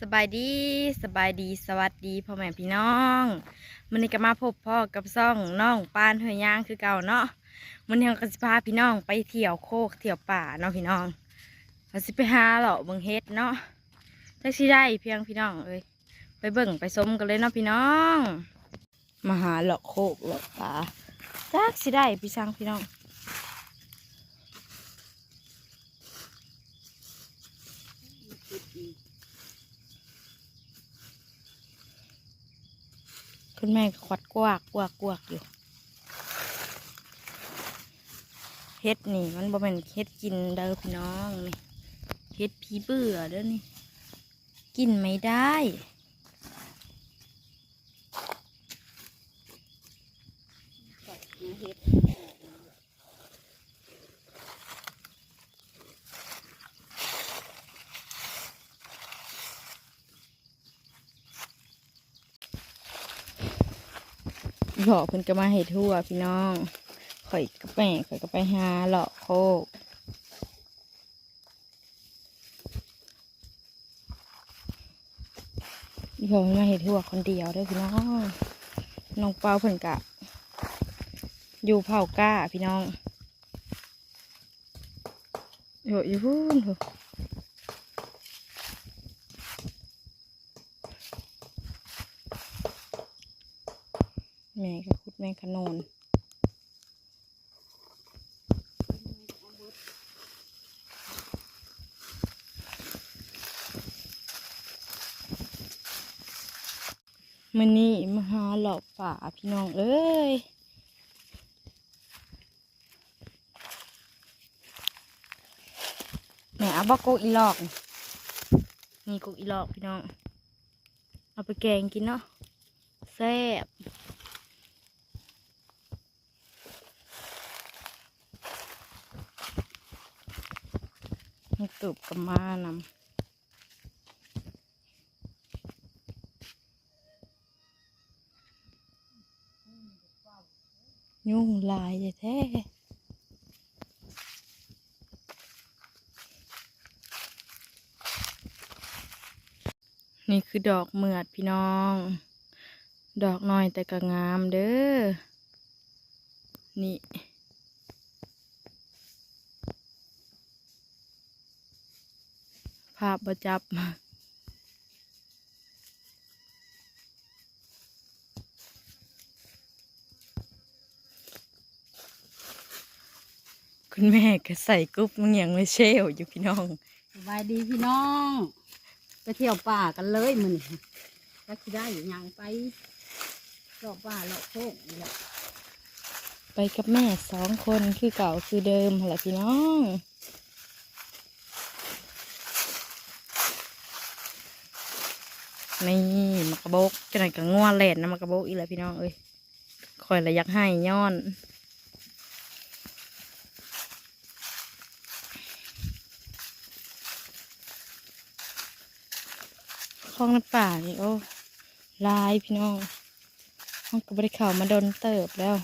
สบายดีสบายดีสวัสดีพ่อแม่พี่น้องมันนี้ก็มาพบพ่อกับซ่องน้องปานเฮยย่างคือเก่าเนาะมันนี้เราก็สิพาพี่น้องไปเที่ยวโคกเที่ยวป่าเนาะพี่น้องเราสิไปหาเหล่าเบิ่งเฮ็ดเนาะแท็กซี่ได้เพียงพี่น้องเอ้ยไปเบิ่งไปชมกันเลยเนาะพี่น้องมาหาเหล่าโคกเหล่าป่าจักสิได้พี่ช่างพี่น้อง คุณแม่ก็ควัดกวากกวากกวากอยู่เฮ็ดนี่มันบ่เป็นเฮ็ดกินเด้อพี่น้องนี่เฮ็ดผีเบื่อเด้อนี่ กินไม่ได้ หลอกเพิ่นก็มาให้ทั่วพี่น้องข่อยก็ไปข่อยก็ไปหาหลอโคกพี่พอมาเห็ดทั่วคนเดียวเด้วยพี่น้องน้องเปาเพิ่นกะ อยู่เผาก้าพี่น้องโยอยู่พูนโห แม่ก็คุดแม่ขนนมันนี่มาหาหลอกป่าพี่น้องเอ้ยแหมเอาบอกกกอีหลอก นี่กกอีหลอกพี่น้อง เอาไปแกงกินเนาะแซ่บ มันตุบกับมานำยุ่งลายแท้นี่คือดอกเมือดพี่น้อง ดอกน้อยแต่ก็งามเด้อ นี่ ภาพประจับคุณแม่ก็ใส่กรุ๊ปมันยังไม่เชลอยู่พี่น้องสบายดีพี่น้องไปเที่ยวป่ากันเลยมึงก็คิได้อยู่ยังไปเลาะป่าเลาะโคกนี่แหละไปกับแม่สองคนคือเก่าคือเดิมแหละพี่น้อง นี่มากระบกจังไหนก็ง่วนแหลนนะมากระบกอีแล้วพี่น้องเอ้ยคอยระยักให้ย้อนคลองน้ำป่านี่โอ้ลายพี่น้องห้องก็บริข่าวมาโดนเติบแล้ว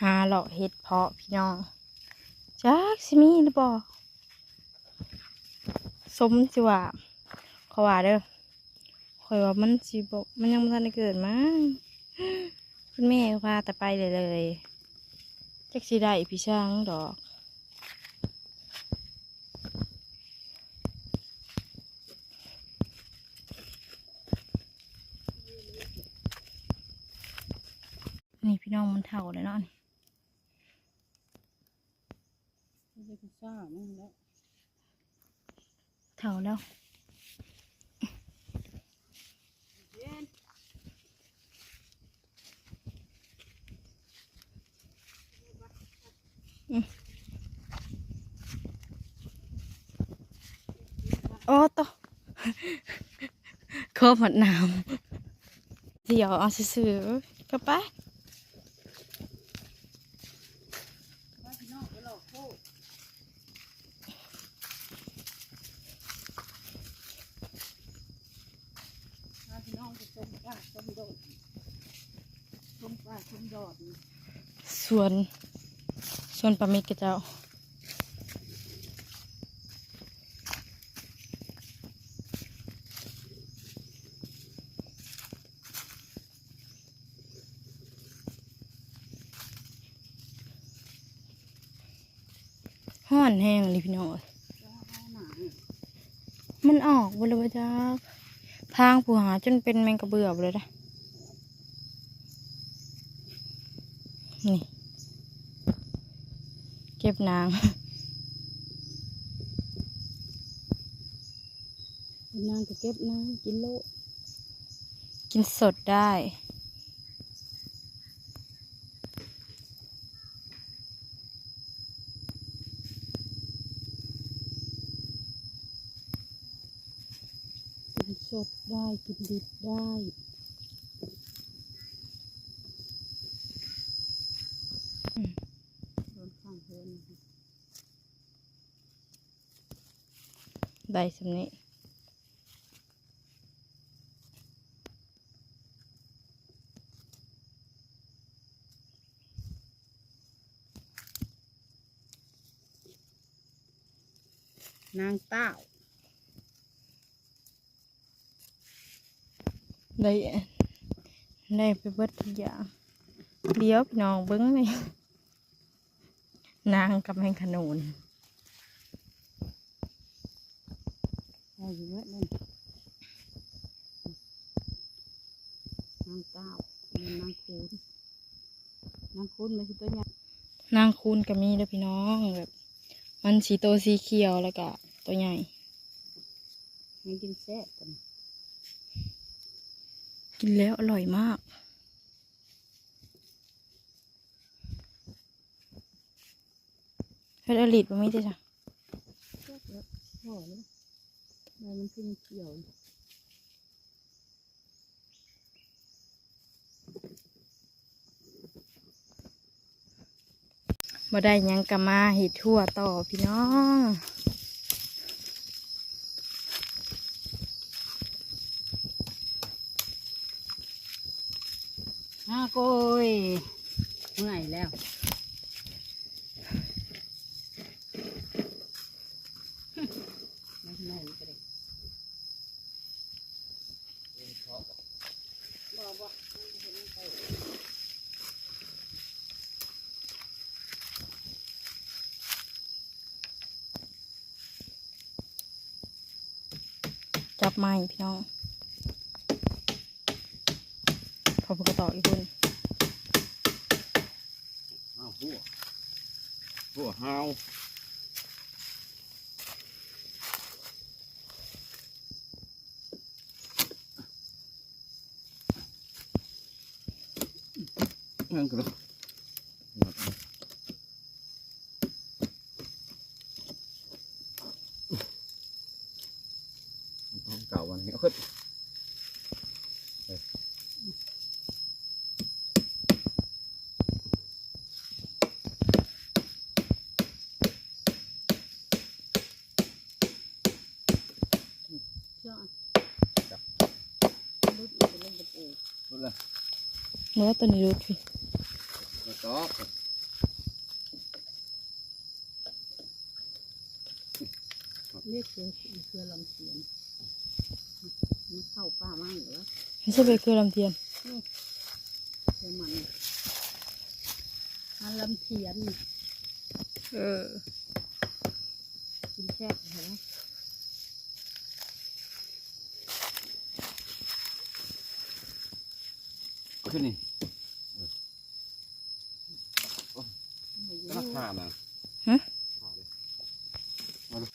หาเลาะเห็ดเพาะพี่น้องจักสิมีหรือบ่สมสิว่าขว่าเด้อคอยว่ามันสิบมันยังไม่ทันได้เกิดมั้งคุณแม่พาแต่ไปเลยเลยจักสิได้พี่ช่างดอกนี่พี่น้องมันเท่าเลยเนาะนี่ ไม่ใช่พิ ซซ่ามึงแล้วเท่าแล้วโอ้ตอครบหมดน้ำเดี๋ยวเอาซื้อๆก็ไปว่าพี่น้องไปเลาะโคก ว่าพี่น้อดส่วนส่วนปลาเม็ดกระเจ้าห้อนแห้งเลยพี่น้องมันออกบเลยว่าจ้าพางผู้หาจนเป็นแมงกระเบือบเลยนะนี่ เก็บ นางเป็นนางก็เก็บนางกินโลกินสดได้กินสดได้กินดิบได้โด นข้างเพื่อนนะคะได้สำนี้นางเต้าได้ได้ไปเบิดทุกอย่างเดี๋ยวพี่น้องเบิ้งนี่ นางกับแมงขนุนได้อยู่เยอะเลยนางเต้าเป็นนางคูนนางคูนไม่ใช่ตัวใหญ่นางคูนก็มีเด้อพี่น้องแบบมันสีโตสีเขียวแล้วก็ตัวใหญ่ยังกินแซ่บกันกินแล้วอร่อยมาก เฮ็ดอลิดบ่มีเด้จ้ะห่อเลยใบมันขึ้นเขียวบ่ได้ยังก็มาเฮ็ดทั่วต่อพี่น้องห้าโกยเมื่อยแล้วไม่เมื่อยก็ได้บอกบอกเห็นไป จับ ไม้พี่น้องพอพกต่ออีกคนอ้าวหัวหัวหาวนั่นก็แล้วต้อง เก่าวันนี้เอาขึ้นเชื่อจับรุดไปเล่นกับปูรู้เลยเมื่อตัวนี้รุดพี่กระต๊อบเรียกเสือเสือลำเสียน มันเข้าป่ามั่งเหรอไม่ใช่ไปคือลำเทียนเสือมันมันลำเทียนเออกินแช่ใช่ไหมเอาขึ้นนี่ไม่อก็ยู่ผ่ามาฮะผ่าเลยมาดู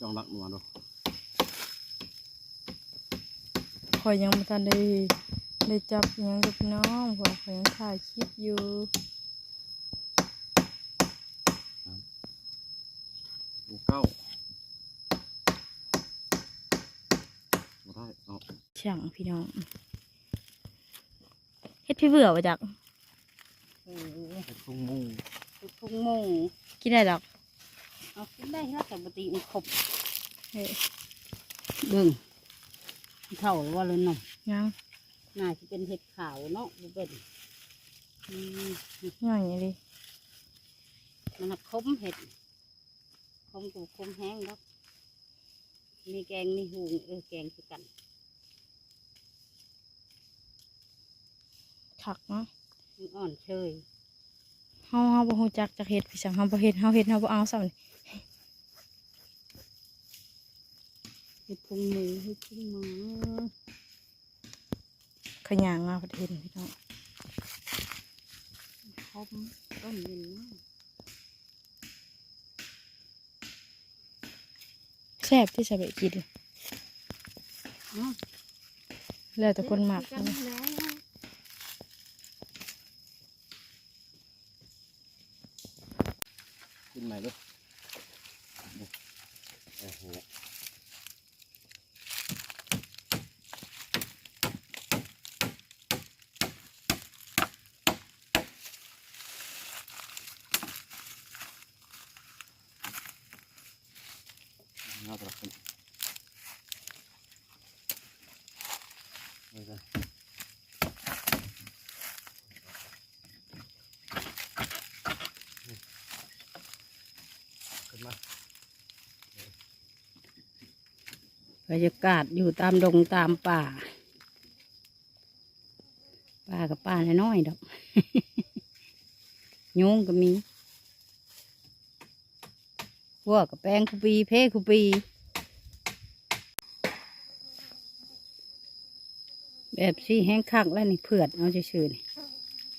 จองรักหนูมาดู ค อยยังไม่ทันได้ได้จับหยังกับพี่น้องเพราะคอยยังถ่ายคลิปอยู่ดูเก้ามาได้เอาช่างพี่น้องเฮ็ดพี่เบื่อวะจักเออไปทุ่งมูตุกพุงโมงกินได้ดอกเอากินได้แล้วแต่ปกติมันครบเฮ้ยเบิ่ง เท่าหรือว่าเลยน้องยังเน่าจะเป็นเห็ดขาวเนาะบ่เป็นอืมอย่างนี้ดิมันหักคมเห็ดคมกับคมแห้งแล้วมีแกงมีหูงเออแกงคือกันคักเนาะมันอ่อนเชยเฮาเฮาบ่ฮู้จักจักเฮ็ดพี่จังเฮาบ่เฮ็ดเฮาเฮ็ดเฮาบ่เอาซ้ำนี่ เห็ดพุงหมูเห็ดพุงหมาขยางมาประเทศพี่น้องคมต้นเย็นมากแซ่บที่จะไปกินเนาะแล้วแต่คนมักเฮ็ดคือกันแล้ว ขึ้นใหม่ด้วยโอ้โห น่าจะขึ้นไม่ได้ ขึ้นมาบรรยากาศอยู่ตามดงตามป่า ป่ากับป่าน้อยๆดอกยุงก็มีพวกกับแปงคุปี เพคุปี แบบซี่แห้งคักแล้วนี่เผือดเอาชื่อๆนี่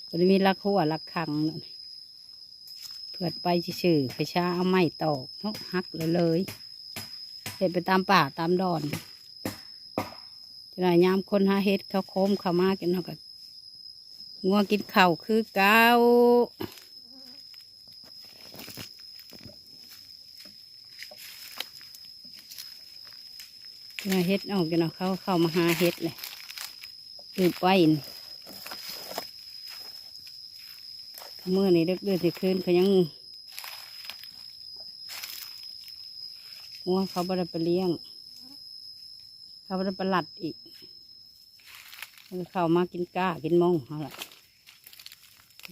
ก็จะมีรักหัวรักคังนั่นเผือดไปชื่อๆไปช้าเอาไม้ตอกเนาะหักเลยเลยเห็ดไปตามป่าตามดอนจะได้ยามคนหาเห็ดเขาโคมเขามากินเนาะก็งัวกินเข้าคือเก้าเห็ดออกกินเนาะเขาเข้ามาหาเห็ดเลย คือไปนี่เมื่อนี่เด็กเดือดสิคืนเขายังงัวเขาบ่ได้ไปเลี้ยง เขาบ่ได้ไปหลัดอีกแล้วเขามากินก้ากินมงเอาละ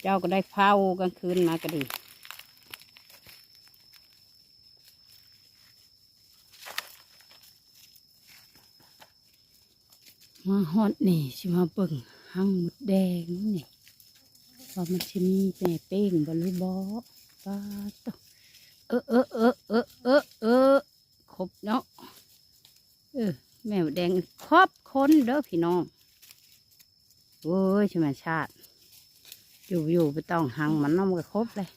เจ้าก็ได้เผากลางคืนมาก็ดี มาฮอดนี่สิมาเบิ่งหังหมดแดงนี่ว่ามันสิมีแม่เป้งบ่หรือบ่ปาตเออเออเออเออเออเออครบเนาะเออแม่หมดแดงครอบคนเด้อพี่น้องโว้ยชิมาชาติ อยู่อยู่ไปต้องหังมันน้องก็ครบเลย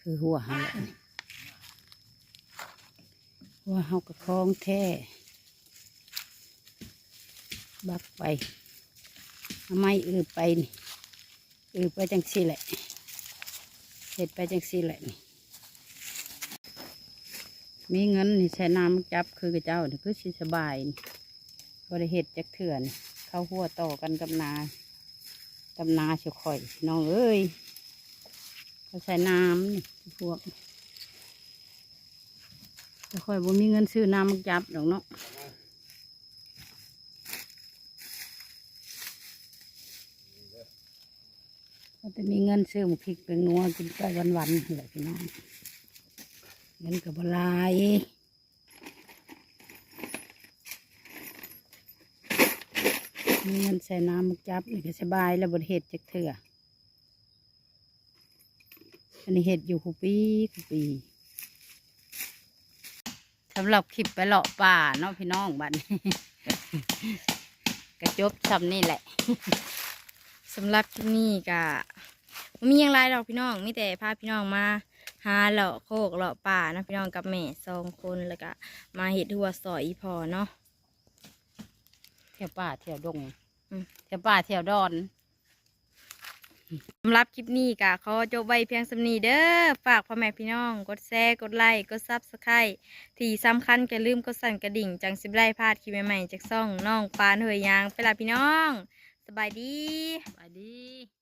คือหัวหันแหละหัวเฮากระคองแท้บักไปเอาไมอือไปนี่อือไปจังสี่แหละเห็ดไปจังสี่แหละนี่มีเงินนี่ใช้น้ำจับคือกระเจ้านี่คือสิสบายนี่บริเหตุจักเถื่อนเข้าหัวต่อกันกับนากับนาเฉยข่อย น้องเอ้ย เขาใช้น้ำนี่พวกแต่ข่อยบ่มีเงินซื้อน้ำมาจับดอกเนาะก็จะมีเงินซื้อหมูพริกเป็นนัวกินไปวันๆนั่นแหละพี่น้องเงินกับบลายมีเงินใส่น้ำมักจับนี่ก็สบายแล้วบนเห็ดจักเถื่อ อันนี้เห็ดอยู่คูปีคูปีสำหรับคลิปไปเลาะป่าเนาะพี่น้องบัดนกระจบซ้ำนี่แหละสำหรับคลิปนี้ก็บ่มีหยังไรดอกพี่น้องมีแต่พาพี่น้องมาหาเลาะโคกเลาะป่านะพี่น้องกับแม่สองคนแล้วก็มาเห็ดหัวซอยอีพอเนาะเที่ยวป่าเที่ยวดงอืมเที่ยวป่าเที่ยวดอน สำหรับคลิปนี้ก็ขอจบไว้เพียงสำนีเด้อฝากพ่อแม่พี่น้อง กดแชร์กดไลค์กดซับสไครต์ที่สำคัญอย่าลืมกดสั่นกระดิ่ง จังสิบไล่พลาดคลิปใหม่ๆจากซ่องน้องปานเฮยยางไปละพี่น้อง สบายดี สบายดี